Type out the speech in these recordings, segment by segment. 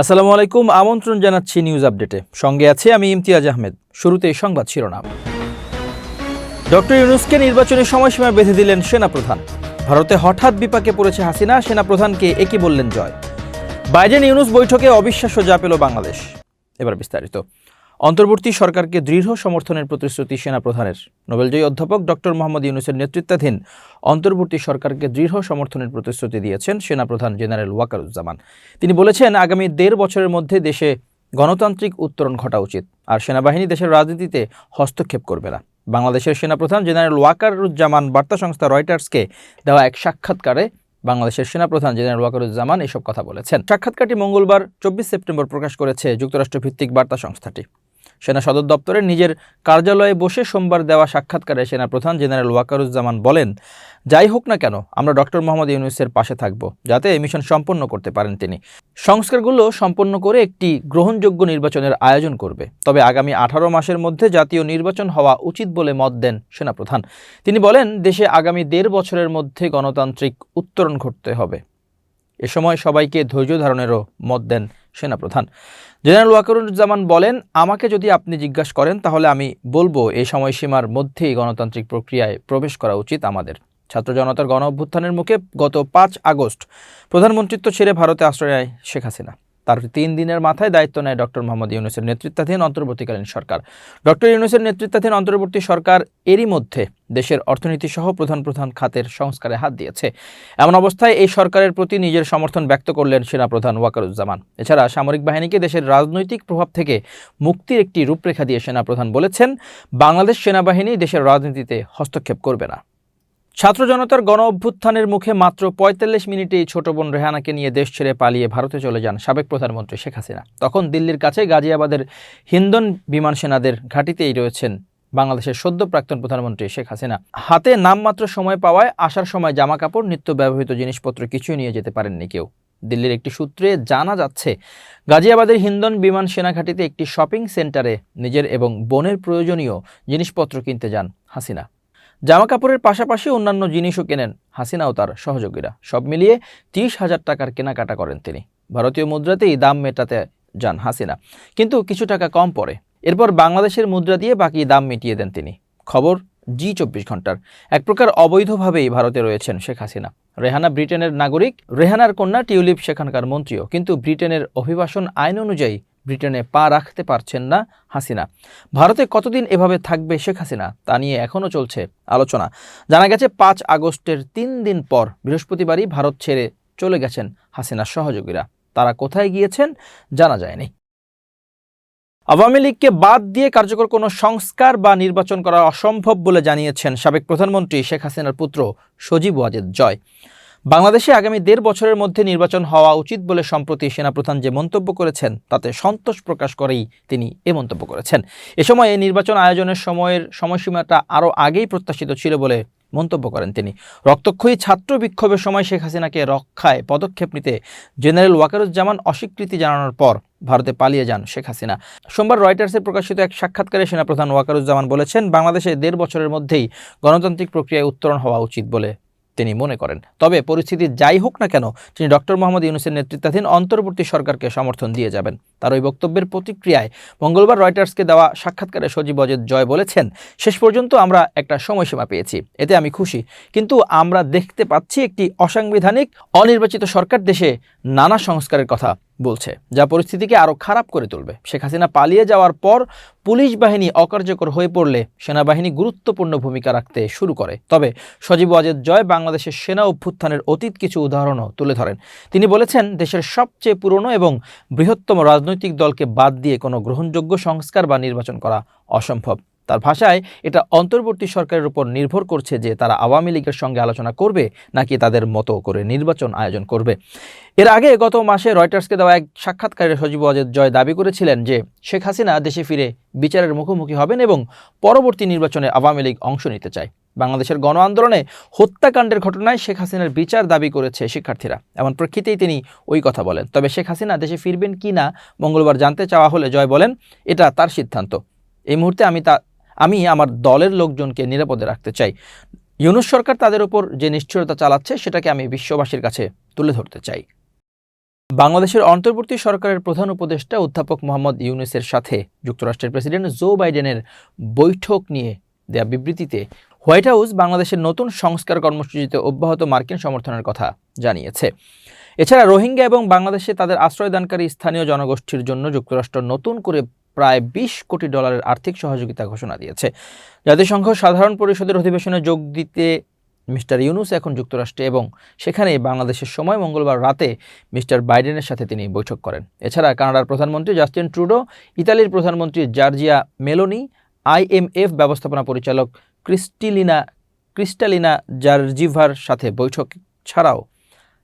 আসসালামু আলাইকুম, আমন্ত্রণ জানাচ্ছি নিউজ আপডেটে। সঙ্গে আছে আমি ইমতিয়াজ আহমেদ। শুরুতে সংবাদ শিরোনাম। ডক্টর ইউনুসকে নির্বাচনী সময়সীমা বেঁধে দিলেন সেনাপ্রধান। ভারতে হঠাৎ বিপাকে পড়েছে হাসিনা, সেনাপ্রধানকে একই বললেন জয়। বাইডেন ইউনুস বৈঠকে অবিশ্বাস্য যা পেল বাংলাদেশ। এবার বিস্তারিত। অন্তর্বর্তী সরকারকে দৃঢ় সমর্থনের প্রতিশ্রুতি সেনাপ্রধানের। নোবেলজয়ী অধ্যাপক ডক্টর মোহাম্মদ ইউনুসের নেতৃত্বাধীন অন্তর্বর্তী সরকারকে দৃঢ় সমর্থনের প্রতিশ্রুতি দিয়েছেন সেনাপ্রধান জেনারেল ওয়াকারুজ্জামান। তিনি বলেছেন, আগামী দেড় বছরের মধ্যে দেশে গণতান্ত্রিক উত্তরণ ঘটা উচিত, আর সেনাবাহিনী দেশের রাজনীতিতে হস্তক্ষেপ করবে না। বাংলাদেশের সেনাপ্রধান জেনারেল ওয়াকারুজ্জামান বার্তা সংস্থা রয়টার্সকে দেওয়া এক সাক্ষাৎকারে বাংলাদেশের সেনাপ্রধান জেনারেল ওয়াকারুজ্জামান এসব কথা বলেছেন। সাক্ষাৎকারটি মঙ্গলবার, চব্বিশ সেপ্টেম্বর প্রকাশ করেছে যুক্তরাষ্ট্রভিত্তিক বার্তা সংস্থাটি। সেনা সদর দপ্তরে নিজের কার্যালয়ে বসে সোমবার দেওয়া সাক্ষাৎকারে সেনাপ্রধান জেনারেল ওয়াকারুজ্জামান বলেন, যাই হোক না কেন, আমরা ডক্টর মোহাম্মদ ইউনুসের পাশে থাকব, যাতে এই মিশন সম্পন্ন করতে পারেন তিনি। সংস্কারগুলো সম্পন্ন করে একটি গ্রহণযোগ্য নির্বাচনের আয়োজন করবে। তবে আগামী আঠারো মাসের মধ্যে জাতীয় নির্বাচন হওয়া উচিত বলে মত দেন সেনাপ্রধান। তিনি বলেন, দেশে আগামী দেড় বছরের মধ্যে গণতান্ত্রিক উত্তরণ ঘটতে হবে। এ সময় সবাইকে ধৈর্য ধারণেরও মত দেন সেনাপ্রধান। জেনারেল ওয়াকারুজ্জামান বলেন, আমাকে যদি আপনি জিজ্ঞাসা করেন, তাহলে আমি বলব, এই সময়সীমার মধ্যেই গণতান্ত্রিক প্রক্রিয়ায় প্রবেশ করা উচিত আমাদের। ছাত্র জনতার গণ অভ্যুত্থানের মুখে গত পাঁচ আগস্ট প্রধানমন্ত্রিত্ব ছেড়ে ভারতে আশ্রয় নেয় শেখ হাসিনা। তার তিন দিনের মাথায় দায়িত্ব নেয় ডক্টর মোহাম্মদ ইউনুসের নেতৃত্বাধীন অন্তর্বর্তীকালীন সরকার। ডক্টর ইউনুসের নেতৃত্বাধীন অন্তর্বর্তী সরকার এরই মধ্যে দেশের অর্থনীতি সহ প্রধান প্রধান খাতের সংস্কারে হাত দিয়েছে। এমন অবস্থায় এই সরকারের প্রতি নিজের সমর্থন ব্যক্ত করলেন সেনাপ্রধান ওয়াকারুজ্জামান। এছাড়া সামরিক বাহিনীকে দেশের রাজনৈতিক প্রভাব থেকে মুক্তির একটি রূপরেখা দিয়ে সেনাপ্রধান বলেছেন, বাংলাদেশ সেনাবাহিনী দেশের রাজনীতিতে হস্তক্ষেপ করবে না। ছাত্র জনতার গণ অভ্যুত্থানের মুখে মাত্র পঁয়তাল্লিশ মিনিটেই ছোট বোন রেহানাকে নিয়ে দেশ ছেড়ে পালিয়ে ভারতে চলে যান সাবেক প্রধানমন্ত্রী শেখ হাসিনা। তখন দিল্লির কাছে গাজিয়াবাদের হিন্দন বিমান সেনাদের ঘাঁটিতেই রয়েছেন বাংলাদেশের সদ্য প্রাক্তন প্রধানমন্ত্রী শেখ হাসিনা। হাতে নামমাত্র সময় পাওয়ায় আসার সময় জামা কাপড় নিত্য ব্যবহৃত জিনিসপত্র কিছুই নিয়ে যেতে পারেননি কেউ। দিল্লির একটি সূত্রে জানা যাচ্ছে, গাজিয়াবাদের হিন্দন বিমান সেনা ঘাঁটিতে একটি শপিং সেন্টারে নিজের এবং বোনের প্রয়োজনীয় জিনিসপত্র কিনতে যান হাসিনা। জামা কাপড়ের পাশাপাশি অন্যান্য জিনিসও কেনেন হাসিনা ও তার সহযোগীরা। সব মিলিয়ে তিরিশ হাজার টাকার কেনাকাটা করেন তিনি। ভারতীয় মুদ্রাতেই দাম মেটাতে যান হাসিনা। কিন্তু কিছু টাকা কম পড়ে। এরপর বাংলাদেশের মুদ্রা দিয়ে বাকি দাম মিটিয়ে দেন তিনি। খবর জি চব্বিশ ঘণ্টার। এক প্রকার অবৈধভাবেই ভারতে রয়েছেন শেখ হাসিনা। রেহানা ব্রিটেনের নাগরিক, রেহানার কন্যা টিউলিপ সেখানকার মন্ত্রীও। কিন্তু ব্রিটেনের অভিবাসন আইন অনুযায়ী ব্রিটেনে পা রাখতে পারছেন না হাসিনা। ভারতে কতদিন এভাবে থাকবে শেখ হাসিনা, তা নিয়ে এখনও চলছে আলোচনা। জানা গেছে, পাঁচ আগস্টের তিন দিন পর বৃহস্পতিবারই ভারত ছেড়ে চলে গেছেন হাসিনার সহযোগীরা। তারা কোথায় গিয়েছেন জানা যায়নি। আওয়ামী লীগকে বাদ দিয়ে কার্যকর কোনো সংস্কার বা নির্বাচন করা অসম্ভব বলে জানিয়েছেন সাবেক প্রধানমন্ত্রী শেখ হাসিনার পুত্র সজীব ওয়াজেদ জয়। বাংলাদেশে আগামী দেড় বছরের মধ্যে নির্বাচন হওয়া উচিত বলে সম্প্রতি সেনাপ্রধান যে মন্তব্য করেছেন, তাতে সন্তোষ প্রকাশ করেই তিনি এ মন্তব্য করেছেন। এ সময় এই নির্বাচন আয়োজনের সময়ের সময়সীমাটা আরও আগেই প্রত্যাশিত ছিল বলে মন্তব্য করেন তিনি। রক্তক্ষয়ী ছাত্র বিক্ষোভের সময় শেখ হাসিনাকে রক্ষায় পদক্ষেপ নিতে জেনারেল ওয়াকারুজ্জামান অস্বীকৃতি জানানোর পর ভারতে পালিয়ে যান শেখ হাসিনা। সোমবার রয়টার্সে প্রকাশিত এক সাক্ষাৎকারে সেনাপ্রধান ওয়াকারুজ্জামান বলেছেন, বাংলাদেশে দেড় বছরের মধ্যেই গণতান্ত্রিক প্রক্রিয়ায় উত্তরণ হওয়া উচিত বলে তিনি মনে করেন। তবে পরিস্থিতি যাই হোক না কেন, তিনি ডক্টর মোহাম্মদ ইউনুসের নেতৃত্বাধীন অন্তর্বর্তী সরকারকে সমর্থন দিয়ে যাবেন। তার ওই বক্তব্যের প্রতিক্রিয়ায় মঙ্গলবার রয়টার্সকে দেওয়া সাক্ষাৎকারে সজীব অজিত জয় বলেছেন, শেষ পর্যন্ত আমরা একটা সময়সীমা পেয়েছি, এতে আমি খুশি। কিন্তু আমরা দেখতে পাচ্ছি একটি অসাংবিধানিক, অনির্বাচিত সরকার দেশে নানা সংস্কারের কথা। বলছে, যা পরিস্থিতিকে আরও খারাপ করে তুলবে। শেখ হাসিনা পালিয়ে যাওয়ার পর পুলিশ বাহিনী অকার্যকর হয়ে পড়লে সেনাবাহিনী গুরুত্বপূর্ণ ভূমিকা রাখতে শুরু করে। তবে সজীব ওয়াজেদ জয় বাংলাদেশের সেনা অভ্যুত্থানের অতীত কিছু উদাহরণও তুলে ধরেন। তিনি বলেছেন, দেশের সবচেয়ে পুরনো এবং বৃহত্তম রাজনৈতিক দলকে বাদ দিয়ে কোনো গ্রহণযোগ্য সংস্কার বা নির্বাচন করা অসম্ভব। তার ভাষায় এটা অন্তর্বর্তী সরকারের উপর নির্ভর করছে যে তারা আওয়ামী লীগের সঙ্গে আলোচনা করবে নাকি তাদের মতো করে নির্বাচন আয়োজন করবে। এর আগে গত মাসে রয়টার্সকে দেওয়া এক সাক্ষাৎকারে সজীব অজেদ জয় দাবি করেছিলেন যে শেখ হাসিনা দেশে ফিরে বিচারের মুখোমুখি হবেন এবং পরবর্তী নির্বাচনে আওয়ামী লীগ অংশ নিতে চায়। বাংলাদেশের গণ আন্দোলনে হত্যাকাণ্ডের ঘটনায় শেখ হাসিনার বিচার দাবি করেছে শিক্ষার্থীরা। এমন প্রেক্ষিতেই তিনি ওই কথা বলেন। তবে শেখ হাসিনা দেশে ফিরবেন কি না মঙ্গলবার জানতে চাওয়া হলে জয় বলেন, এটা তার সিদ্ধান্ত। এই মুহূর্তে আমি তা আমি আমার দলের লোকজনকে নিরাপদে রাখতে চাই। ইউনুস সরকার তাদের উপর যে নিশ্চয়তা চালাচ্ছে, সেটাকে আমি বিশ্ববাসীর কাছে তুলে ধরতে চাই। বাংলাদেশের অন্তর্বর্তী সরকারের প্রধান উপদেষ্টা অধ্যাপক মোহাম্মদ ইউনুসের সাথে যুক্তরাষ্ট্রের প্রেসিডেন্ট জো বাইডেনের বৈঠক নিয়ে দেয়া বিবৃতিতে হোয়াইট হাউস বাংলাদেশের নতুন সংস্কার কর্মসূচিতে অব্যাহত মার্কিন সমর্থনের কথা জানিয়েছে। এছাড়া রোহিঙ্গা এবং বাংলাদেশে তাদের আশ্রয়দানকারী স্থানীয় জনগোষ্ঠীর জন্য যুক্তরাষ্ট্র নতুন করে প্রায় বিশ কোটি ডলারের আর্থিক সহযোগিতা ঘোষণা দিয়েছে। জাতিসংঘ সাধারণ পরিষদের অধিবেশনে যোগ দিতে মিস্টার ইউনুস এখন যুক্তরাষ্ট্রে এবং সেখানে বাংলাদেশের সময় মঙ্গলবার রাতে মিস্টার বাইডেনের সাথে তিনি বৈঠক করেন। এছাড়া কানাডার প্রধানমন্ত্রী জাস্টিন ট্রুডো, ইতালির প্রধানমন্ত্রী জার্জিয়া মেলোনি আইএমএফ ব্যবস্থাপনা পরিচালক ক্রিস্টিলিনা, ক্রিস্টালিনা জার্জিভার সাথে বৈঠক ছাড়াও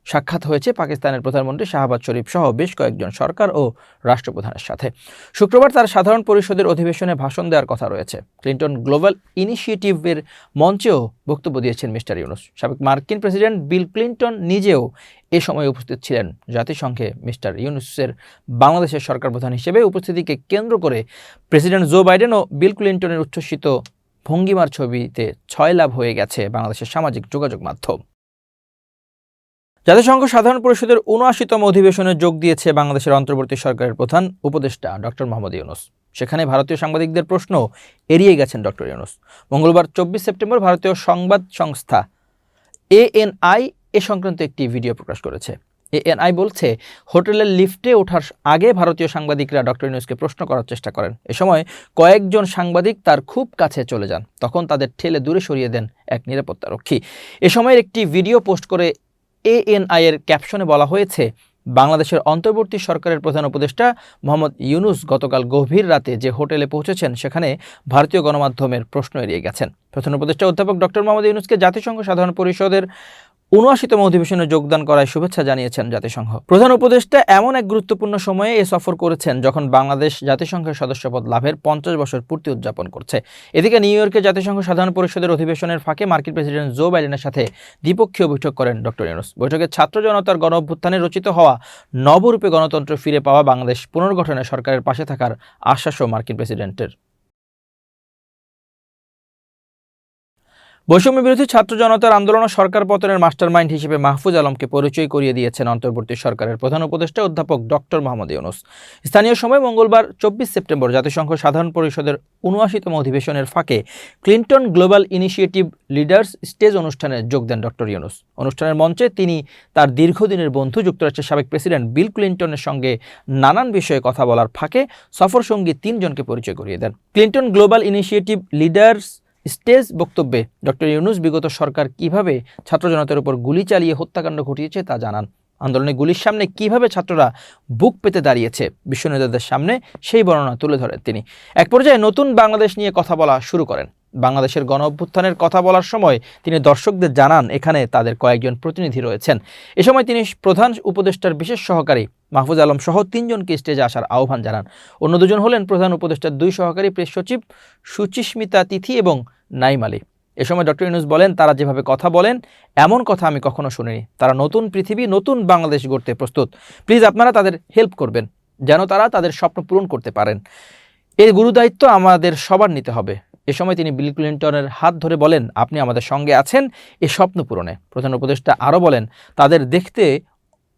সাক্ষাৎ হয়েছে পাকিস্তানের প্রধানমন্ত্রী শাহবাজ শরীফ সহ বেশ কয়েকজন সরকার ও রাষ্ট্রপ্রধানের সাথে। শুক্রবার তার সাধারণ পরিষদের অধিবেশনে ভাষণ দেওয়ার কথা রয়েছে। ক্লিন্টন গ্লোবাল ইনিশিয়েটিভের মঞ্চেও বক্তব্য দিয়েছেন মিস্টার ইউনুস। সাবেক মার্কিন প্রেসিডেন্ট বিল ক্লিন্টন নিজেও এ সময় উপস্থিত ছিলেন। জাতিসংঘে মিস্টার ইউনুসের বাংলাদেশের সরকার প্রধান হিসেবে উপস্থিতিকে কেন্দ্র করে প্রেসিডেন্ট জো বাইডেন ও বিল ক্লিন্টনের উচ্ছ্বসিত ভঙ্গিমার ছবিতে ছয় লাভ হয়ে গেছে বাংলাদেশের সামাজিক যোগাযোগ মাধ্যম। জাতিসংঘ সাধারণ পরিষদের উনআশিতম অধিবেশনে যোগ দিয়েছে বাংলাদেশের অন্তর্বর্তী সরকারের প্রধান উপদেষ্টা ডক্টর মোহাম্মদ ইউনুস। সেখানে ভারতীয় সাংবাদিকদের প্রশ্ন এড়িয়ে গেছেন ডক্টর ইউনুস। মঙ্গলবার চব্বিশ সেপ্টেম্বর ভারতীয় সংবাদ সংস্থা এএনআই এ সংক্রান্ত একটি ভিডিও প্রকাশ করেছে। এএনআই বলছে, হোটেলের লিফটে ওঠার আগে ভারতীয় সাংবাদিকরা ডক্টর ইউনুসকে প্রশ্ন করার চেষ্টা করেন। এ সময় কয়েকজন সাংবাদিক তার খুব কাছে চলে যান। তখন তাদের ঠেলে দূরে সরিয়ে দেন এক নিরাপত্তারক্ষী এ সময়ের একটি ভিডিও পোস্ট করে এএনআই এর ক্যাপশনে বলা হয়েছে, বাংলাদেশের অন্তর্বর্তী সরকারের প্রধান উপদেষ্টা মোহাম্মদ ইউনুস গতকাল গভীর রাতে যে হোটেলে পৌঁছেছেন, সেখানে ভারতীয় গণমাধ্যমের প্রশ্ন এড়িয়ে গেছেন। প্রধান উপদেষ্টা অধ্যাপক ডক্টর মোহাম্মদ ইউনুসকে জাতিসংঘ সাধারণ পরিষদের উনআশিতম অধিবেশনে যোগদান করায় শুভেচ্ছা জানিয়েছেন জাতিসংঘ। প্রধান উপদেষ্টা এমন এক গুরুত্বপূর্ণ সময়ে এ সফর করেছেন যখন বাংলাদেশ জাতিসংঘের সদস্যপদ লাভের পঞ্চাশ বছর পূর্তি উদযাপন করছে। এদিকে নিউ ইয়র্কে জাতিসংঘ সাধারণ পরিষদের অধিবেশনের ফাঁকে মার্কিন প্রেসিডেন্ট জো বাইডেনের সাথে দ্বিপক্ষীয় বৈঠক করেন ডক্টর ইউনুস। বৈঠকে ছাত্র জনতার গণ অভ্যুত্থানে রচিত হওয়া নবরূপে গণতন্ত্র ফিরে পাওয়া বাংলাদেশ পুনর্গঠনে সরকারের পাশে থাকার আশ্বাসও মার্কিন প্রেসিডেন্টের। বৈষম্য বিরোধী ছাত্র জনতার আন্দোলন সরকার পতনের মাস্টারমাইন্ড হিসেবে মাহফুজ আলমকে পরিচয় করিয়ে দিয়েছেন অন্তর্বর্তী সরকারের প্রধান উপদেষ্টা অধ্যাপক ডক্টর মোহাম্মদ ইউনুস। স্থানীয় সময় মঙ্গলবার চব্বিশ সেপ্টেম্বর জাতিসংঘ সাধারণ পরিষদের উনআশিতম অধিবেশনের ফাঁকে Clinton global initiative leaders stage অনুষ্ঠানে যোগ দেন ডক্টর ইউনুস। অনুষ্ঠানের মঞ্চে তিনি তার দীর্ঘদিনের বন্ধু, যুক্তরাষ্ট্রের সাবেক প্রেসিডেন্ট বিল ক্লিন্টনের সঙ্গে নানান বিষয়ে কথা বলার ফাঁকে সফরসঙ্গী তিনজনকে পরিচয় করিয়ে দেন। Clinton global initiative leaders stage বক্তব্যে ডক্টর ইউনুস বিগত সরকার কীভাবে ছাত্র জনতার উপর গুলি চালিয়ে হত্যাকাণ্ড ঘটিয়েছে তা জানান। আন্দোলনে গুলির সামনে কীভাবে ছাত্ররা বুক পেতে দাঁড়িয়েছে বিশ্ব নেতাদের সামনে সেই বর্ণনা তুলে ধরেন তিনি। এক পর্যায়ে নতুন বাংলাদেশ নিয়ে কথা বলা শুরু করেন। বাংলাদেশের গণ অভ্যুত্থানের কথা বলার সময় তিনি দর্শকদের জানান, এখানে তাদের কয়েকজন প্রতিনিধি রয়েছেন। এ সময় তিনি প্রধান উপদেষ্টার বিশেষ সহকারী মাহফুজ আলম সহ তিনজনকে স্টেজে আসার আহ্বান জানান। অন্য দুজন হলেন প্রধান উপদেষ্টার দুই সহকারী প্রেস সচিব সুচিস্মিতা তিথি এবং নাইম আলী। এ সময় ডক্টর ইউনুস বলেন, তারা যেভাবে কথা বলেন, এমন কথা আমি কখনো শুনিনি। তারা নতুন পৃথিবী, নতুন বাংলাদেশ গড়তে প্রস্তুত। প্লিজ আপনারা তাদের হেল্প করবেন, যেন তারা তাদের স্বপ্ন পূরণ করতে পারেন। এই গুরুদায়িত্ব আমাদের সবার নিতে হবে। এ সময় তিনি বিল ক্লিন্টনের হাত ধরে বলেন, আপনি আমাদের সঙ্গে আছেন এ স্বপ্ন পূরণে। প্রধান উপদেষ্টা আরও বলেন, তাদের দেখতে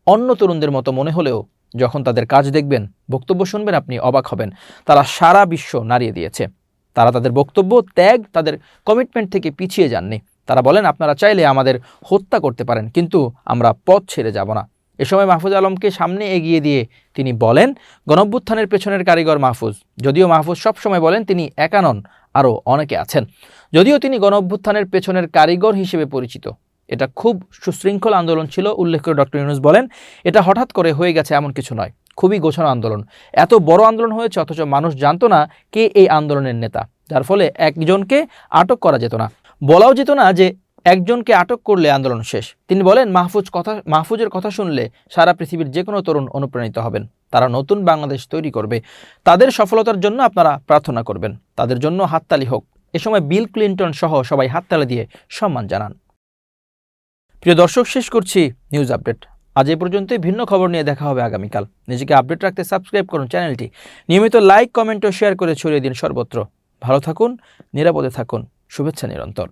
অন্য তরুণদের মতো মনে হলেও যখন তাদের কাজ দেখবেন, বক্তব্য শুনবেন, আপনি অবাক হবেন। তারা সারা বিশ্ব নাড়িয়ে দিয়েছে। তারা তাদের বক্তব্য, ত্যাগ, তাদের কমিটমেন্ট থেকে পিছিয়ে যাননি। তারা বলেন, আপনারা চাইলে আমাদের হত্যা করতে পারেন, কিন্তু আমরা পথ ছেড়ে যাব না। এ সময় মাহফুজ আলমকে সামনে এগিয়ে দিয়ে তিনি বলেন গণভ্যুত্থানের পেছনের কারিগর মাহফুজ। যদিও মাহফুজ সবসময় বলেন, তিনি একা নন, আরও অনেকে আছেন। যদিও তিনি গণঅভ্যুত্থানের পেছনের কারিগর হিসেবে পরিচিত। এটা খুব সুশৃঙ্খল আন্দোলন ছিল উল্লেখ করে ডক্টর ইউনুস বলেন, এটা হঠাৎ করে হয়ে গেছে এমন কিছু নয়। খুবই গোছানো আন্দোলন। এত বড় আন্দোলন হয়েছে, অথচ মানুষ জানতো না কে এই আন্দোলনের নেতা। যার ফলে একজনকে আটক করা যেত না। বলাও যেত না যে একজনকে আটক করলে আন্দোলন শেষ। তিনি বলেন, মাহফুজ কথা, মাহফুজের কথা শুনলে সারা পৃথিবীর যে কোনো তরুণ অনুপ্রাণিত হবেন। তারা নতুন বাংলাদেশ তৈরি করবে। তাদের সফলতার জন্য আপনারা প্রার্থনা করবেন। তাদের জন্য হাততালি হোক। এ সময় বিল ক্লিন্টন সহ সবাই হাততালি দিয়ে সম্মান জানান। প্রিয় দর্শক, শেষ করছি নিউজ আপডেট। আজ এই পর্যন্তই। ভিন্ন খবর নিয়ে দেখা হবে আগামীকাল। নিজেকে আপডেট রাখতে সাবস্ক্রাইব করুন চ্যানেলটি। নিয়মিত লাইক, কমেন্ট ও শেয়ার করে ছড়িয়ে দিন সর্বত্র। ভালো থাকুন, নিরাপদে থাকুন। শুভেচ্ছা নিরন্তর।